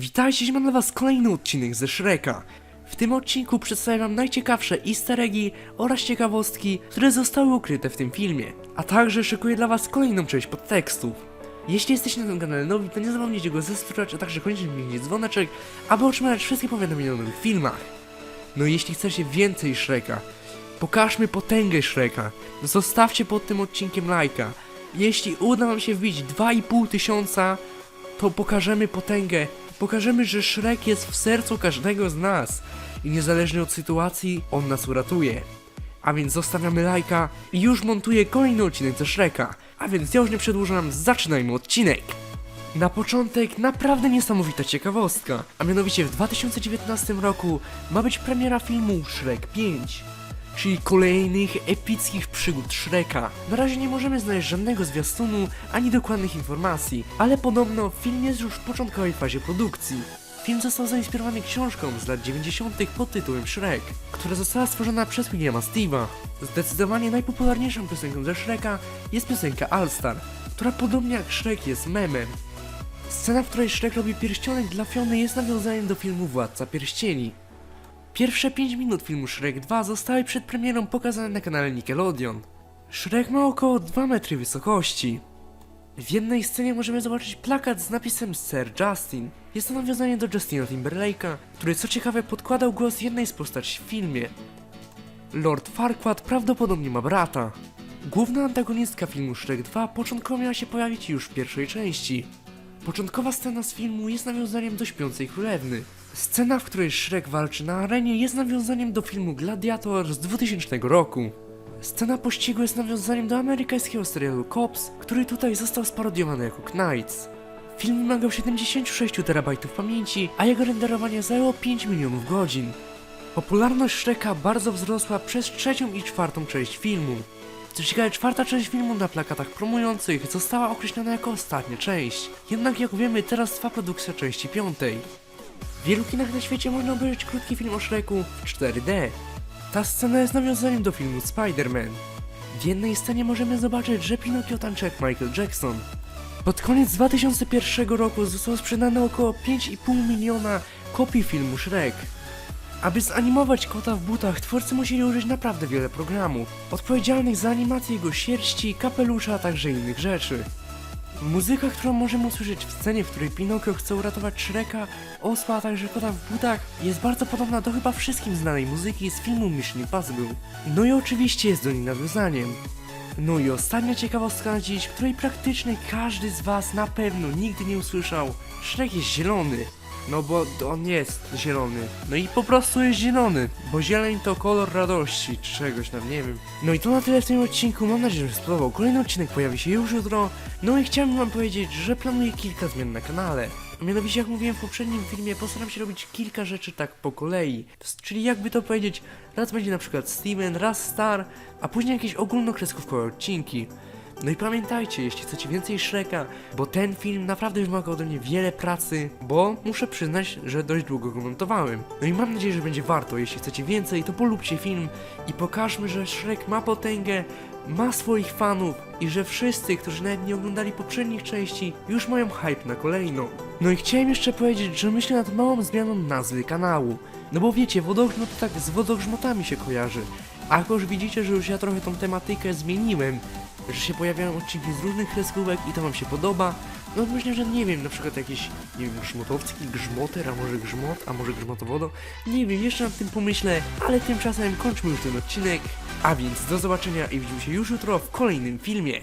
Witajcie, mam dla was kolejny odcinek ze Shreka. W tym odcinku przedstawię wam najciekawsze easter eggi oraz ciekawostki, które zostały ukryte w tym filmie. A także szykuję dla was kolejną część podtekstów. Jeśli jesteście na tym kanale nowi, to nie zapomnijcie go zasubskrybować, a także koniecznie kliknijcie dzwoneczek, aby otrzymać wszystkie powiadomienia o nowych filmach. No i jeśli chcecie więcej Shreka, pokażmy potęgę Shreka, zostawcie pod tym odcinkiem lajka. Jeśli uda wam się wbić 2,5 tysiąca, to pokażemy potęgę. Pokażemy, że Shrek jest w sercu każdego z nas i niezależnie od sytuacji, on nas uratuje. A więc zostawiamy lajka i już montuję kolejny odcinek ze Shreka. A więc ja już nie przedłużam, zaczynajmy odcinek. Na początek naprawdę niesamowita ciekawostka, a mianowicie w 2019 roku ma być premiera filmu Shrek 5 czyli kolejnych epickich przygód Shreka. Na razie nie możemy znaleźć żadnego zwiastunu ani dokładnych informacji, ale podobno film jest już w początkowej fazie produkcji. Film został zainspirowany książką z lat 90. pod tytułem Shrek, która została stworzona przez Williama Steve'a. Zdecydowanie najpopularniejszą piosenką ze Shreka jest piosenka All Star, która podobnie jak Shrek jest memem. Scena, w której Shrek robi pierścionek dla Fiony jest nawiązaniem do filmu Władca Pierścieni. Pierwsze 5 minut filmu Shrek 2 zostały przed premierą pokazane na kanale Nickelodeon. Shrek ma około 2 metry wysokości. W jednej scenie możemy zobaczyć plakat z napisem Sir Justin. Jest to nawiązanie do Justina Timberlake'a, który co ciekawe podkładał głos jednej z postaci w filmie. Lord Farquaad prawdopodobnie ma brata. Główna antagonistka filmu Shrek 2 początkowo miała się pojawić już w pierwszej części. Początkowa scena z filmu jest nawiązaniem do Śpiącej Królewny. Scena, w której Shrek walczy na arenie jest nawiązaniem do filmu Gladiator z 2000 roku. Scena pościgu jest nawiązaniem do amerykańskiego serialu Cops, który tutaj został sparodiowany jako Knights. Film wymagał 76 terabajtów pamięci, a jego renderowanie zajęło 5 milionów godzin. Popularność Shreka bardzo wzrosła przez trzecią i czwartą część filmu. Co ciekawe, czwarta część filmu na plakatach promujących została określona jako ostatnia część. Jednak jak wiemy, teraz trwa produkcja części piątej. W wielu kinach na świecie można obejrzeć krótki film o Shreku w 4D. Ta scena jest nawiązaniem do filmu Spider-Man. W jednej scenie możemy zobaczyć, że Pinokio tańczy jak Michael Jackson. Pod koniec 2001 roku zostało sprzedane około 5,5 miliona kopii filmu Shrek. Aby zanimować kota w butach, twórcy musieli użyć naprawdę wiele programów, odpowiedzialnych za animację jego sierści, kapelusza, a także innych rzeczy. Muzyka, którą możemy usłyszeć w scenie, w której Pinokio chce uratować Shreka, osła, a także kota w butach, jest bardzo podobna do chyba wszystkim znanej muzyki z filmu Mission Impossible. No i oczywiście jest do niej nawiązaniem. No i ostatnia ciekawostka na dziś, której praktycznie każdy z was na pewno nigdy nie usłyszał. Shrek jest zielony. No bo on jest zielony. No i po prostu jest zielony, bo zieleń to kolor radości, czy czegoś tam, nie wiem. No i to na tyle w tym odcinku, mam nadzieję, że spodobał. Kolejny odcinek pojawi się już jutro. No i chciałem wam powiedzieć, że planuję kilka zmian na kanale. A Mianowicie, jak mówiłem w poprzednim filmie, postaram się robić kilka rzeczy tak po kolei. Czyli jakby to powiedzieć, raz będzie na przykład Steven, raz Star, a później jakieś ogólnokreskówkowe odcinki. No i pamiętajcie, jeśli chcecie więcej Shreka, bo ten film naprawdę wymaga ode mnie wiele pracy, bo muszę przyznać, że dość długo go montowałem. No i mam nadzieję, że będzie warto. Jeśli chcecie więcej, to polubcie film i pokażmy, że Shrek ma potęgę, ma swoich fanów i że wszyscy, którzy nawet nie oglądali poprzednich części, już mają hype na kolejną. No i chciałem jeszcze powiedzieć, że myślę nad małą zmianą nazwy kanału. No bo wiecie, wodogrzmot tak z wodogrzmotami się kojarzy. A jak już widzicie, że już ja trochę tą tematykę zmieniłem, że się pojawiają odcinki z różnych kreskówek i to wam się podoba, no myślę, że nie wiem, na przykład jakiś, nie wiem, grzmotowski, grzmoter, a może grzmot, a może grzmotowodo, nie wiem, jeszcze nad tym pomyślę, ale tymczasem kończmy już ten odcinek, a więc do zobaczenia i widzimy się już jutro w kolejnym filmie.